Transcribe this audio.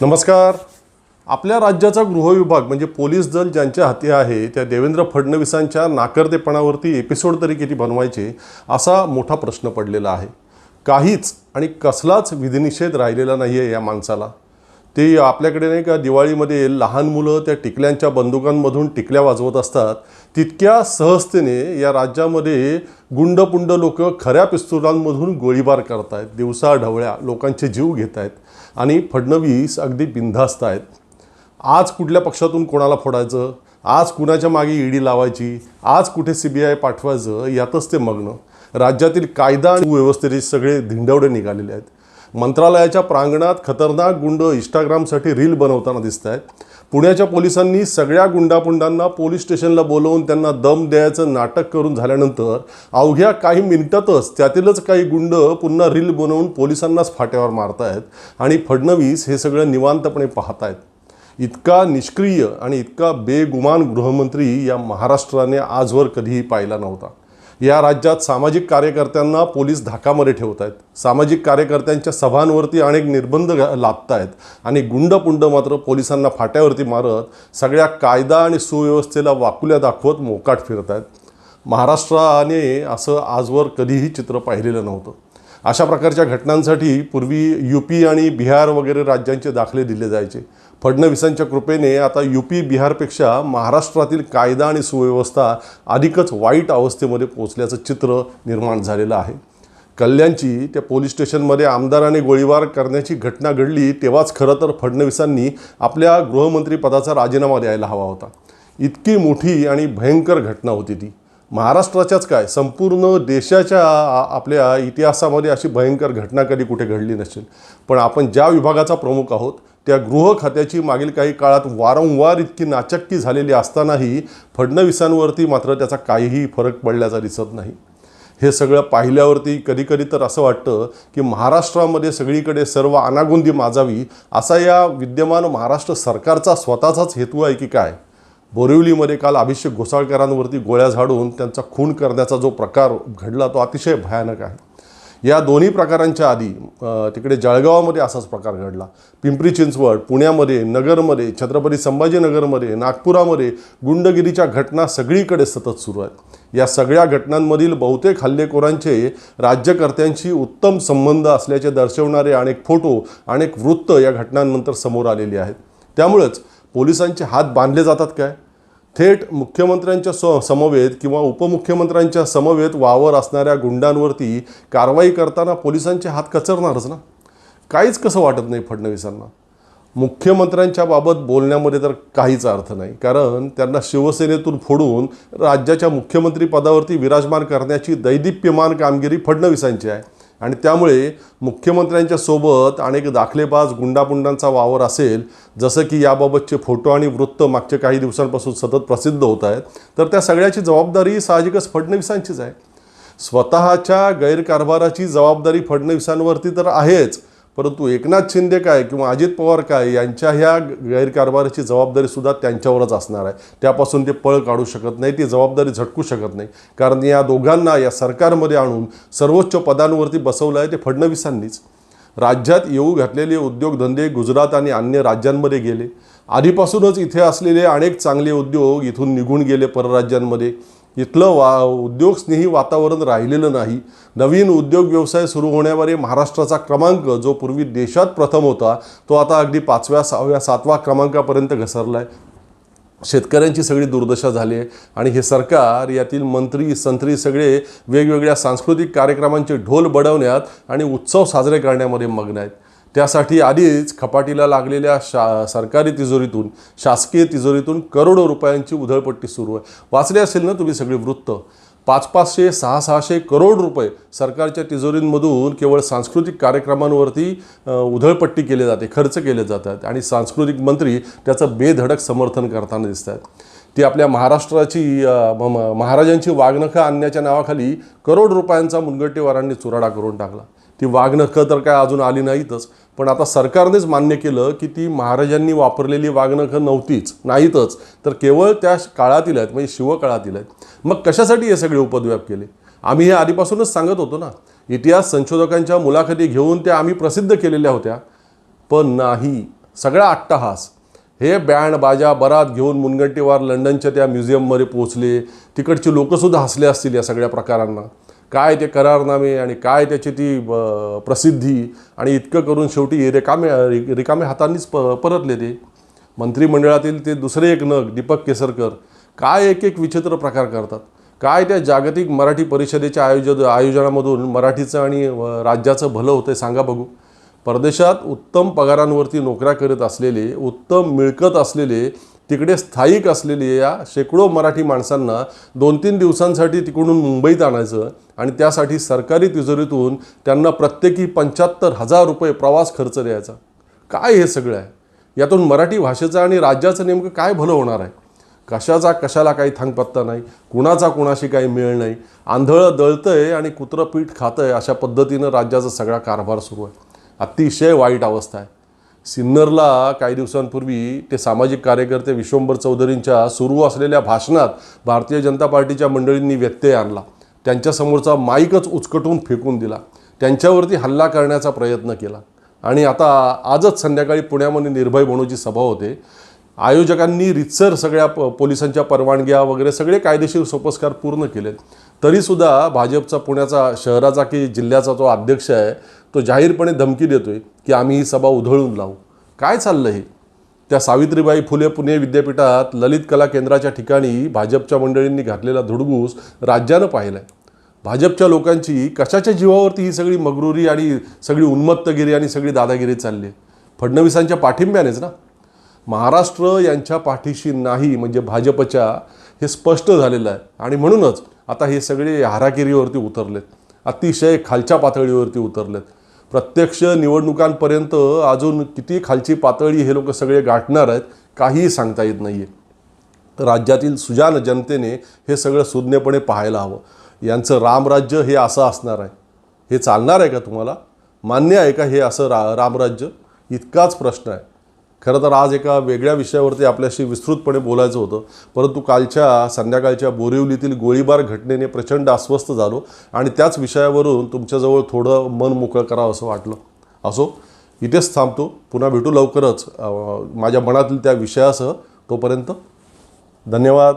नमस्कार. आपल्या राज्याचा गृहविभाग म्हणजे पोलीस दल ज्यांच्या हाती आहे त्या देवेंद्र फडणवीसांच्या नाकर्तेपणावरती एपिसोड तरी किती बनवायचे असा मोठा प्रश्न पडलेला आहे. काहीच आणि कसलाच विधिनिषेध राहिलेला नाही आहे या माणसाला. ते आपल्याकडे नाही का दिवाळीमध्ये लहान मुलं त्या टिकल्यांच्या बंदुकांमधून टिकल्या वाजवत असतात. तितक्या सहजतेने या राज्यामध्ये गुंडपुंड लोक खऱ्या पिस्तुलांमधून गोळीबार करत दिवसा ढवळ्या लोकांचे जीव घेत आहेत आणि फडणवीस अगदी बिनधास्त आहेत. आज कुठल्या पक्षातून कोणाला फोडायचं? आज कुणाच्या मागे ईडी लावायची? आज कुठे सी बी आय पाठवायचं? यातच ते मग्न. राज्यातील कायदा आणि व्यवस्थेचे सगळे धिंडवडे निघालेले आहेत. मंत्रालयाच्या प्रांगणात खतरनाक गुंड इंस्टाग्रामसाठी रील बनवताना दिसत आहेत पुण्याच्या पोलिसांनी सगळ्या गुंडापुंडांना पोलीस स्टेशनला बोलवून त्यांना दम द्यायचं नाटक करून झाल्यानंतर अवघ्या काही मिनिटातच त्यातीलच काही गुंड पुन्हा रील बनवून पोलिसांनाच फाट्यावर मारतायत आणि फडणवीस हे सगळं निवांतपणे पाहत आहेत इतका निष्क्रिय आणि इतका बेगुमान गृहमंत्री या महाराष्ट्राने आजवर कधीही पाहिला नव्हता. या राज्यात सामाजिक कार्यकर्त्यांना पोलीस धाकामध्ये ठेवत आहेत. सामाजिक कार्यकर्त्यांच्या सभांवरती अनेक निर्बंध लादत आहेत. आणि गुंडपुंड मात्र पोलिसांना फाट्यावरती मारत सगळ्या कायदा आणि सुव्यवस्थेला वाकुल्या दाखवत मोकाट फिरत आहेत. महाराष्ट्राने असं आजवर कधीही चित्र पाहिलेलं नव्हतं. अशा प्रकारच्या घटनांसाठी पूर्वी यू पी आणि बिहार वगैरे राज्यांचे दाखले दिले जायचे. फडणवीसांच्या कृपेने आता यू पी बिहारपेक्षा महाराष्ट्रातील कायदा आणि सुव्यवस्था अधिकच वाईट अवस्थेमध्ये पोचल्याचं चित्र निर्माण झालेलं आहे. कल्याणची त्या पोलीस स्टेशनमध्ये आमदाराने गोळीबार करण्याची घटना घडली तेव्हाच खरं तर फडणवीसांनी आपल्या गृहमंत्रीपदाचा राजीनामा द्यायला हवा होता. इतकी मोठी आणि भयंकर घटना होती ती. महाराष्ट्राच्याच काय? संपूर्ण देशाच्या आपल्या इतिहासामध्ये अशी भयंकर घटना कधी कुठे घडली नसेल. पण आपण ज्या विभागाचा प्रमुख आहोत त्या गृह खात्याची मागील काही काळात वारंवार इतकी नाचक्की झालेली असतानाही फडणवीसांवरती मात्र त्याचा काहीही फरक पडल्याचा दिसत नाही. हे सगळं पाहिल्यावरती कधीकधी तर असं वाटतं की महाराष्ट्रामध्ये सगळीकडे सर्व अनागोंदी माजावी असा या विद्यमान महाराष्ट्र सरकारचा स्वतःचाच हेतू आहे की काय? बोरिवलीमध्ये काल अभिषेक घोसाळकरांवरती गोळ्या झाडून त्यांचा खून करण्याचा जो प्रकार घडला तो अतिशय भयानक आहे. या दोन्ही प्रकारांच्या आधी तिकडे जळगावामध्ये असाच प्रकार घडला. पिंपरी चिंचवड पुण्यामध्ये नगरमध्ये छत्रपती संभाजीनगरमध्ये नागपुरामध्ये गुंडगिरीच्या घटना सगळीकडे सतत सुरू आहेत. या सगळ्या घटनांमधील बहुतेक हल्लेखोरांचे राज्यकर्त्यांशी उत्तम संबंध असल्याचे दर्शवणारे अनेक फोटो अनेक वृत्त या घटनांनंतर समोर आलेली आहेत. त्यामुळेच पोलिसांचे हात बांधले जातात काय? थेट मुख्यमंत्र्यांच्या स समवेत किंवा उपमुख्यमंत्र्यांच्या समवेत वावर असणाऱ्या गुंडांवरती कारवाई करताना पोलिसांचे हात कचरणारच ना? काहीच कसं वाटत नाही फडणवीसांना? मुख्यमंत्र्यांच्या बाबत बोलण्यामध्ये तर काहीच अर्थ नाही. कारण त्यांना शिवसेनेतून फोडून राज्याच्या मुख्यमंत्रीपदावरती विराजमान करण्याची दैदिप्यमान कामगिरी फडणवीसांची आहे. आणि त्यामुळे मुख्यमंत्र्यांच्या सोबत अनेक दाखलेबाज गुंडापुंडांचा वावर असेल जसं की याबाबतचे फोटो आणि वृत्त मागच्या काही दिवसांपासून सतत प्रसिद्ध होत आहेत तर त्या सगळ्याची जबाबदारी साहजिकच फडणवीसांचीच आहे. स्वतःच्या गैरकारभाराची जबाबदारी फडणवीसांवरती तर आहेच परंतु एकनाथ शिंदे काय किंवा अजित पवार काय यांच्या ह्या गैरकारभाराची जबाबदारीसुद्धा त्यांच्यावरच असणार आहे. त्यापासून ते पळ काढू शकत नाही ती जबाबदारी झटकू शकत नाही. कारण या दोघांना या सरकारमध्ये आणून सर्वोच्च पदांवरती बसवलं आहे ते फडणवीसांनीच. राज्यात येऊ घातलेले उद्योगधंदे गुजरात आणि अन्य राज्यांमध्ये गेले. आधीपासूनच इथे असलेले अनेक चांगले उद्योग इथून निघून गेले परराज्यांमध्ये. इथलं वा उद्योगस्नेही वातावरण राहिलेलं नाही. नवीन उद्योग व्यवसाय सुरू होण्यावर महाराष्ट्राचा क्रमांक जो पूर्वी देशात प्रथम होता तो आता अगदी पाचव्या सहाव्या सातव्या क्रमांकापर्यंत घसरला आहे शेतकऱ्यांची सगळी दुर्दशा झाली आहे आणि हे सरकार यातील मंत्री संत्री सगळे वेगवेगळ्या सांस्कृतिक कार्यक्रमांचे ढोल बडवण्यात आणि उत्सव साजरे करण्यामध्ये मग्न आहेत. त्यासाठी आधीच खपाटीला लागलेल्या शा सरकारी तिजोरीतून शासकीय तिजोरीतून करोडो रुपयांची उधळपट्टी सुरू आहे. वाचले असेल ना तुम्ही सगळी वृत्त? पाच पाचशे सहा सहाशे करोड रुपये सरकारच्या तिजोरींमधून केवळ सांस्कृतिक कार्यक्रमांवरती उधळपट्टी केली जाते खर्च केले जातात आणि सांस्कृतिक मंत्री त्याचं बेधडक समर्थन करताना दिसत आहेत. ती आपल्या महाराष्ट्राची म- म- महाराजांची वागणखं आणण्याच्या नावाखाली करोड रुपयांचा मुनगट्टेवारांनी चुराडा करून टाकला. ती वाघनखं तर काय अजून आली नाहीतच. पण आता सरकारनेच मान्य केलं की ती महाराजांनी वापरलेली वाघनखं नव्हतीच नाहीतच. तर केवळ त्या काळातील आहेत म्हणजे शिवकाळातील आहेत. मग कशासाठी हे सगळे उपद्व्याप केले? आम्ही हे आधीपासूनच सांगत होतो ना. इतिहास संशोधकांच्या मुलाखती घेऊन त्या आम्ही प्रसिद्ध केलेल्या होत्या. पण नाही. सगळा अट्टहास. हे बँड बाजा बरात घेऊन मुनगंटीवार लंडनच्या त्या म्युझियममध्ये पोहोचले. तिकडची लोकंसुद्धा हसले असतील या सगळ्या प्रकारांना. काय ते करारनामे आणि काय त्याची ती प्रसिद्धी आणि इतकं करून शेवटी रिकामे रिकामे हातांनीच प परतले ते. मंत्रिमंडळातील ते दुसरे एक नग दीपक केसरकर काय एक एक विचित्र प्रकार करतात. काय त्या जागतिक मराठी परिषदेच्या आयोज आयोजनामधून मराठीचं आणि राज्याचं भलं होतं सांगा बघू. परदेशात उत्तम पगारांवरती नोकऱ्या करत असलेले उत्तम मिळकत असलेले तिकडे स्थायिक असलेली या शेकडो मराठी माणसांना दोन तीन दिवसांसाठी तिकडून मुंबईत आणायचं आणि त्यासाठी सरकारी तिजोरीतून त्यांना प्रत्येकी पंच्याहत्तर हजार रुपये प्रवास खर्च द्यायचा. काय हे सगळं आहे? यातून मराठी भाषेचं आणि राज्याचं नेमकं काय भलं होणार आहे? कशाचा कशाला काही थांगपत्ता नाही कुणाचा कुणाशी काही मेळ नाही आंधळं दळतंय आणि कुत्रं पीठ खातंय अशा पद्धतीनं राज्याचा सगळा कारभार सुरू आहे. अतिशय वाईट अवस्था आहे. सिन्नरला काही दिवसांपूर्वी ते सामाजिक कार्यकर्ते विश्वंभर चौधरींच्या सुरू असलेल्या भाषणात भारतीय जनता पार्टीच्या मंडळींनी व्यत्यय आणला. त्यांच्यासमोरचा माईकच उचकटून फेकून दिला. त्यांच्यावरती हल्ला करण्याचा प्रयत्न केला. आणि आता आजच संध्याकाळी पुण्यामध्ये निर्भय बनूची सभा होते. आयोजकांनी रितसर सगळ्या प पोलिसांच्या परवानग्या वगैरे सगळे कायदेशीर सोपस्कार पूर्ण केलेत. तरीसुद्धा भाजपचा पुण्याचा शहराचा की जिल्ह्याचा जो अध्यक्ष आहे तो जाहीरपणे धमकी देतोय की आम्ही ही सभा उधळून लावू. काय चाललं हे? त्या सावित्रीबाई फुले पुणे विद्यापीठात ललित कला केंद्राच्या ठिकाणी भाजपच्या मंडळींनी घातलेला धुडगूस राज्यानं पाहिला आहे भाजपच्या लोकांची कशाच्या जीवावरती ही सगळी मगरुरी आणि सगळी उन्मत्तगिरी आणि सगळी दादागिरी चालली आहे? फडणवीसांच्या पाठिंब्यानेच ना? महाराष्ट्र यांच्या पाठीशी नाही म्हणजे भाजपच्या हे स्पष्ट झालेलं आहे. आणि म्हणूनच आता हे सगळे हाराकिरीवरती उतरलेत. अतिशय खालच्या पातळीवरती उतरलेत. प्रत्यक्ष निवडणुकांपर्यंत अजून किती खालची पातळी हे लोक सगळे गाठणार आहेत काहीही सांगता येत नाही आहे राज्यातील सुजान जनतेने हे सगळं सुज्ञपणे पाहायला हवं. यांचं रामराज्य हे असं असणार आहे. हे चालणार आहे का तुम्हाला? मान्य आहे का हे असं रा रामराज्य? इतकाच प्रश्न आहे. खरं तर आज एका वेगळ्या विषयावरती आपल्याशी विस्तृतपणे बोलायचं होतं. परंतु कालच्या संध्याकाळच्या बोरिवलीतील गोळीबार घटनेने प्रचंड अस्वस्थ झालो आणि त्याच विषयावरून तुमच्याजवळ थोडं मन मोकळं करावं असं वाटलं. असो इथेच थांबतो. पुन्हा भेटू लवकरच. माझ्या मनातील त्या विषयासह तोपर्यंत धन्यवाद.